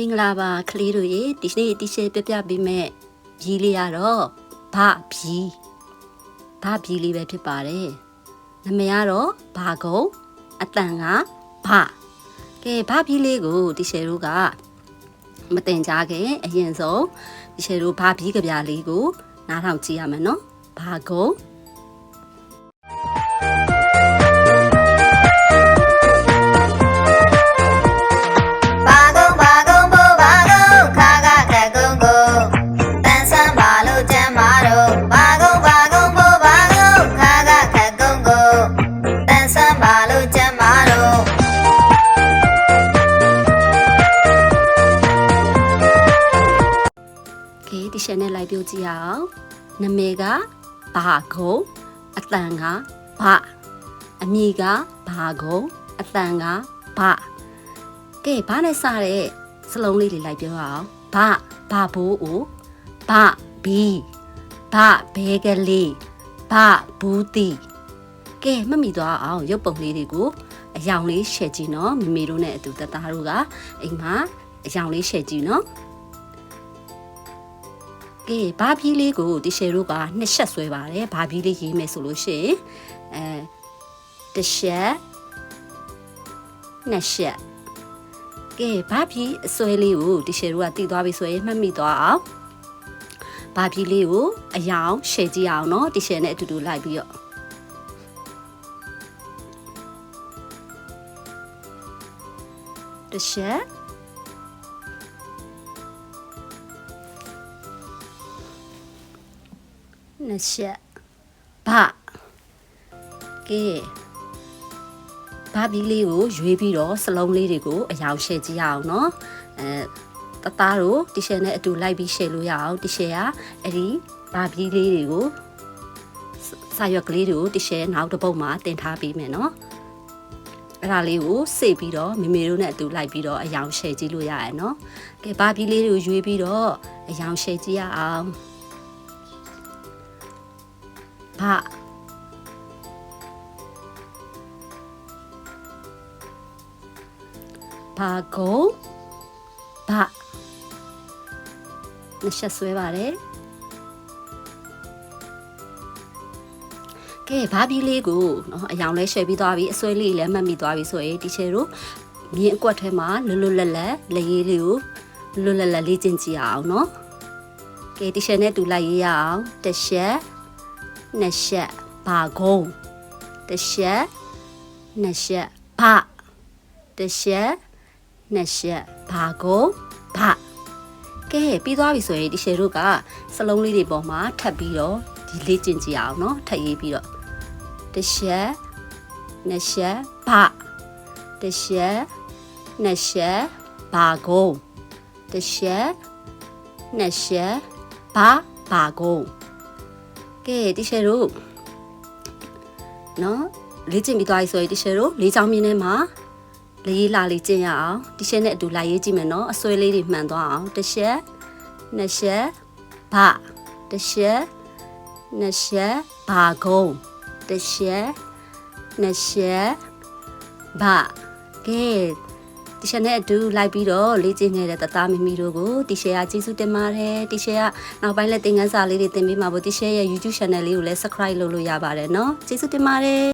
မင်္ဂလာပါကလေးတို့ရေဒီနေ့တီရှယ်ပြပြပေးမဲ့ဘီလေးကတော့ဗဘီဗဘီလေးပဲဖြစ်ပါတယ်နာမည်ကတော့ဘာကုံအတန်ကဗကဲဗဘီလေးကိုတီရှယ်တို့ကမတင်ကြခင်အရင်ဆုံးတီရှယ်တို့ဗဘီကြပြလေးကိုနားထောင်ကြည့်ရမယ်နော်ဘာကုံ ရှယ်နဲ့လိုက်ပြောကြည့်ရအောင်နာမည်ကဘာကုံအတန်ကဗအမည်ကဘာကုံအတန်ကဗကဲဘာနဲ့စတဲ့စလုံးလေးတွေလိုက်ပြောရအောင်ဗဘာဘိုးအိုဗဘီဗဘဲကလေးဗဘူးတီကဲမှတ်မိသွားအောင်ရုပ်ပုံလေးတွေကိုအယောင်လေးရှယ်ကြည့်နော်မမေတို့နဲ့အတူတသားတို့ကအိမ်မှာအယောင်လေးရှယ်ကြည့်နော် ကဲဘာဘီလေးကိုတီရှယ်တို့ကနှစ်ချက်ဆွဲပါတယ်ဘာဘီလေးရေးမယ်ဆိုလို့ရှိရင်အဲတစ်ချက်နှစ်ချက်ကဲဘာဘီအဆွဲလေးကိုတီရှယ်တို့ကတည်သွားပြီဆိုရင်မှတ်မိသွားအောင်ဘာဘီလေးကိုအယောင်ရှယ်ကြည့်အောင်เนาะတီရှယ်နဲ့အတူတူလိုက်ပြီးတော့တစ်ချက် နှစ်ချက်ဗကဲဘာဘီလေးကိုရွေးပြီးတော့စလုံးလေးတွေကိုအယောင်ရှယ်ကြည့်ရအောင်เนาะအဲတသားတို့တီရှယ်နဲ့အတူလိုက်ပြီးရှယ်လို့ရအောင်တီရှယ်ကအဲ့ဒီဘာဘီလေးတွေကိုစစာရွက်ကလေးတွေကိုတီရှယ်နောက်တစ်ပုတ်မှာတင်ထားပေးမယ်เนาะအဲ့ဒါလေးကိုစေပြီးတော့မေမေတို့နဲ့အတူလိုက်ပြီးတော့အယောင်ရှယ်ကြည့်လို့ရရယ်เนาะကဲဘာဘီလေးတွေကိုရွေးပြီးတော့အယောင်ရှယ်ကြည့်ရအောင် ဖဘာဂုံဘနှစ်ချက်ဆွဲပါတယ်ကဲဘာဘီလေးကိုနော်အယောင်လဲရှယ်ပြီးသွားပြီအစွဲလေးလည်းမှတ်မိသွားပြီဆိုရင်တီချေတို့မြင်းအကွက်ထဲမှာလွလွလပ်လပ်လေရေးလေးကိုလွလွလပ်လပ်လေ့ကျင့်ကြည့်အောင်နော်ကဲတီချေနဲ့တူလိုက်ရေးရအောင်တစ်ချက် နှစ်ချက်ဘာကုန်းတစ်ချက်နှစ်ချက်ဘတစ်ချက်နှစ်ချက်ဘာကုန်းဘကဲပြီးသွားပြီဆိုရင်ဒီရှယ်တို့ကစလုံးလေးတွေပေါ်မှာထပ်ပြီးတော့ဒီလေ့ကျင့်ကြည့်အောင်เนาะထပ်ရေးပြီးတော့တစ်ချက်နှစ်ချက်ဘတစ်ချက်နှစ်ချက်ဘာကုန်းတစ်ချက်နှစ်ချက်ဘာဘာကုန်း ကဲတီရှယ်တို့နော်လေ့ကျင့်ပြီးသွားပြီဆိုရင်တီရှယ်တို့လေးချောင်းမြင်းထဲမှာလေးလာလေးကျင့်ရအောင်တီရှယ်နဲ့အတူလာရေးကြည့်မယ်နော်အစွဲလေးတွေမှန်သွားအောင်တစ်ချက်နှစ်ချက်ဗတစ်ချက်နှစ်ချက်ဘာကုန်းတစ်ချက်နှစ်ချက်ဗကဲ တီရှယ်နဲ့အတူလိုက်ပြီးတော့လေ့ကျင့်နေတဲ့တသားမီမီတို့ကိုတီရှယ်ကကျေးဇူးတင်ပါတယ်တီရှယ်ကနောက်ပိုင်းလက်သင်ခန်းစာလေးတွေသင်ပေးမှာပေါ့တီရှယ်ရဲ့ YouTube channel လေးကိုလည်း subscribe လုပ်လို့ရပါတယ်เนาะကျေးဇူးတင်ပါတယ်